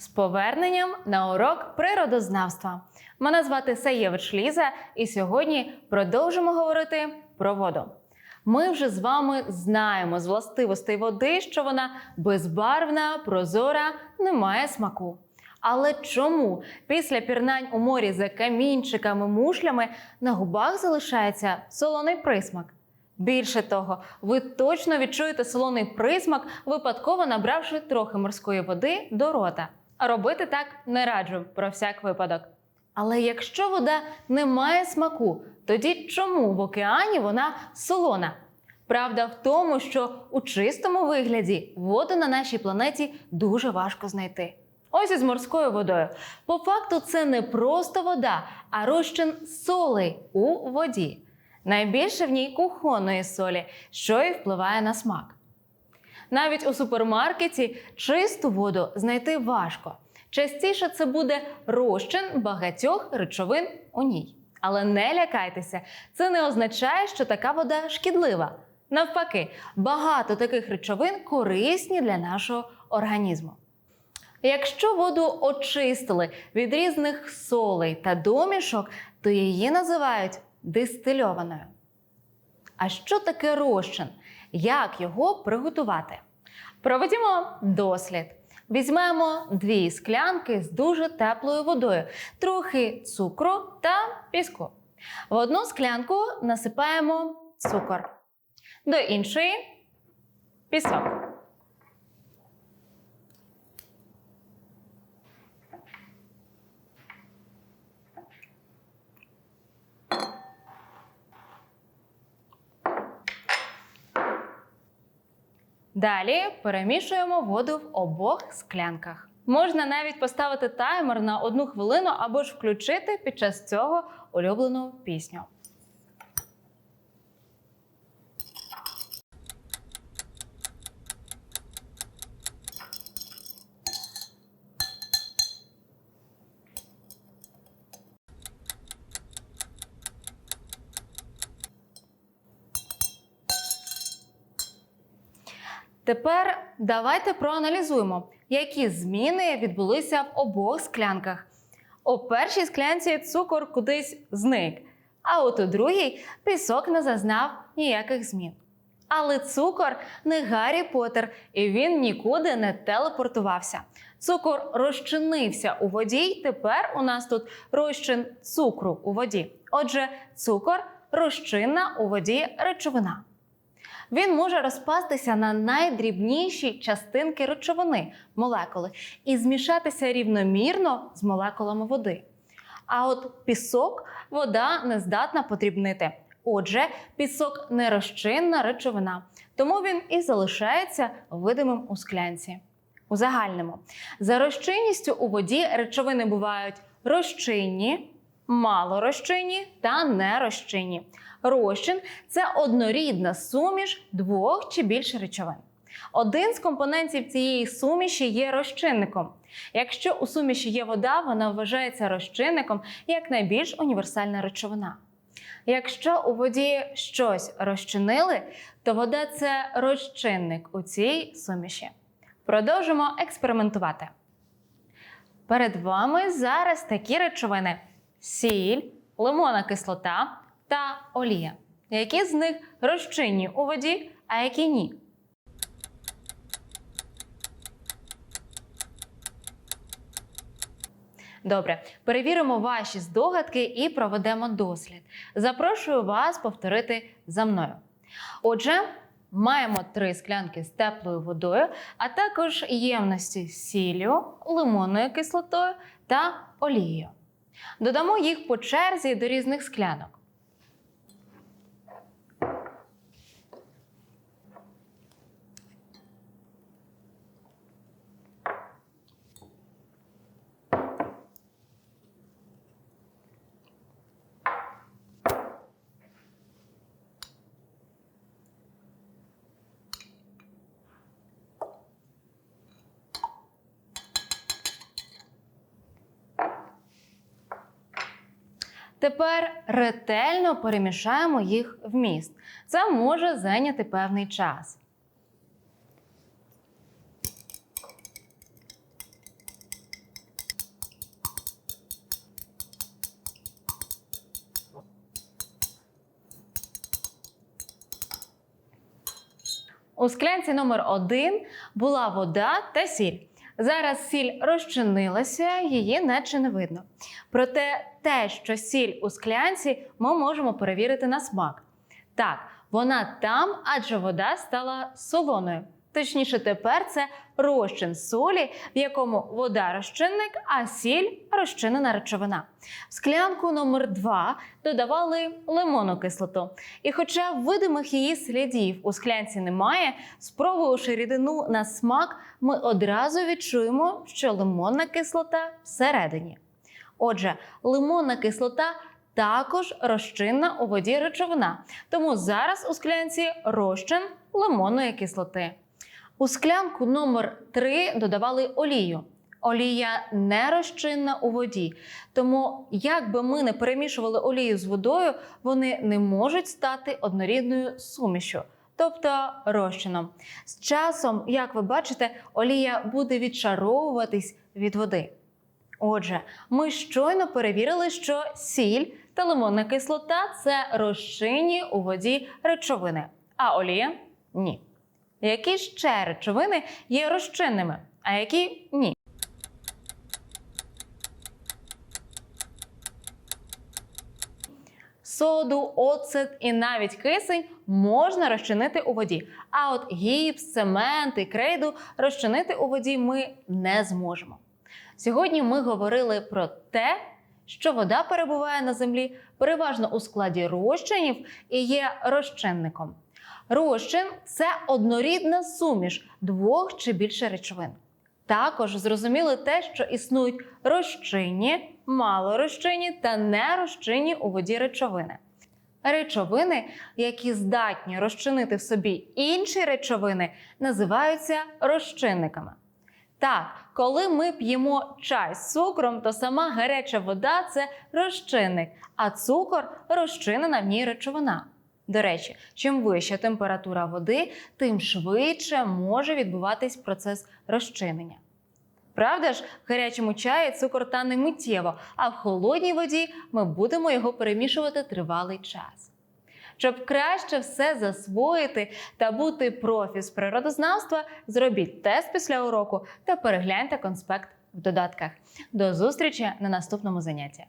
З поверненням на урок природознавства. Мене звати Саєвич Ліза, і сьогодні продовжимо говорити про воду. Ми вже з вами знаємо з властивостей води, що вона безбарвна, прозора, не має смаку. Але чому після пірнань у морі за камінчиками, мушлями на губах залишається солоний присмак? Більше того, ви точно відчуєте солоний присмак, випадково набравши трохи морської води до рота. Робити так не раджу про всяк випадок. Але якщо вода не має смаку, тоді чому в океані вона солона? Правда в тому, що у чистому вигляді воду на нашій планеті дуже важко знайти. Ось із морською водою. По факту, це не просто вода, а розчин солей у воді. Найбільше в ній кухонної солі, що і впливає на смак. Навіть у супермаркеті чисту воду знайти важко. Частіше це буде розчин багатьох речовин у ній. Але не лякайтеся, це не означає, що така вода шкідлива. Навпаки, багато таких речовин корисні для нашого організму. Якщо воду очистили від різних солей та домішок, то її називають дистильованою. А що таке розчин? Як його приготувати? Проведімо дослід. Візьмемо дві склянки з дуже теплою водою, трохи цукру та піску. В одну склянку насипаємо цукор, до іншої пісок. Далі перемішуємо воду в обох склянках. Можна навіть поставити таймер на одну хвилину або ж включити під час цього улюблену пісню. Тепер давайте проаналізуємо, які зміни відбулися в обох склянках. У першій склянці цукор кудись зник, а от у другій пісок не зазнав ніяких змін. Але цукор не Гаррі Поттер, і він нікуди не телепортувався. Цукор розчинився у воді, й тепер у нас тут розчин цукру у воді. Отже, цукор розчинна у воді речовина. Він може розпастися на найдрібніші частинки речовини молекули і змішатися рівномірно з молекулами води. А от пісок вода не здатна подрібнити. Отже, пісок нерозчинна речовина, тому він і залишається видимим у склянці. У загальному за розчинністю у воді речовини бувають розчинні, малорозчинні та нерозчинні. Розчин це однорідна суміш двох чи більше речовин. Один з компонентів цієї суміші є розчинником. Якщо у суміші є вода, вона вважається розчинником як найбільш універсальна речовина. Якщо у воді щось розчинили, то вода це розчинник у цій суміші. Продовжимо експериментувати. Перед вами зараз такі речовини: сіль, лимонна кислота та олія. Які з них розчинні у воді, а які ні? Добре, перевіримо ваші здогадки і проведемо дослід. Запрошую вас повторити за мною. Отже, маємо три склянки з теплою водою, а також ємності з сіллю, лимонною кислотою та олією. Додамо їх по черзі до різних склянок. Тепер ретельно перемішаємо їх вміст. Це може зайняти певний час. У склянці номер 1 була вода та сіль. Зараз сіль розчинилася, її наче не видно. Проте те, що сіль у склянці, ми можемо перевірити на смак. Так, вона там, адже вода стала солоною. Точніше, тепер це розчин солі, в якому вода розчинник, а сіль розчинена речовина. В склянку номер 2 додавали лимонну кислоту. І хоча видимих її слідів у склянці немає, спробувавши рідину на смак, ми одразу відчуємо, що лимонна кислота всередині. Отже, лимонна кислота також розчинна у воді речовина, тому зараз у склянці розчин лимонної кислоти. У склянку номер 3 додавали олію. Олія не розчинна у воді, тому як би ми не перемішували олію з водою, вони не можуть стати однорідною сумішю, тобто розчином. З часом, як ви бачите, олія буде відшаровуватись від води. Отже, ми щойно перевірили, що сіль та лимонна кислота це розчинні у воді речовини, а олія ні. Які ще речовини є розчинними, а які ні? Соду, оцет і навіть кисень можна розчинити у воді. А от гіпс, цемент і крейду розчинити у воді ми не зможемо. Сьогодні ми говорили про те, що вода перебуває на землі переважно у складі розчинів і є розчинником. Розчин це однорідна суміш двох чи більше речовин. Також зрозуміли те, що існують розчинні, малорозчинні та нерозчинні у воді речовини. Речовини, які здатні розчинити в собі інші речовини, називаються розчинниками. Так, коли ми п'ємо чай з цукром, то сама гаряча вода це розчинник, а цукор розчинена в ній речовина. До речі, чим вища температура води, тим швидше може відбуватись процес розчинення. Правда ж, в гарячому чаї цукор тане миттєво, а в холодній воді ми будемо його перемішувати тривалий час. Щоб краще все засвоїти та бути профі з природознавства, зробіть тест після уроку та перегляньте конспект в додатках. До зустрічі на наступному занятті!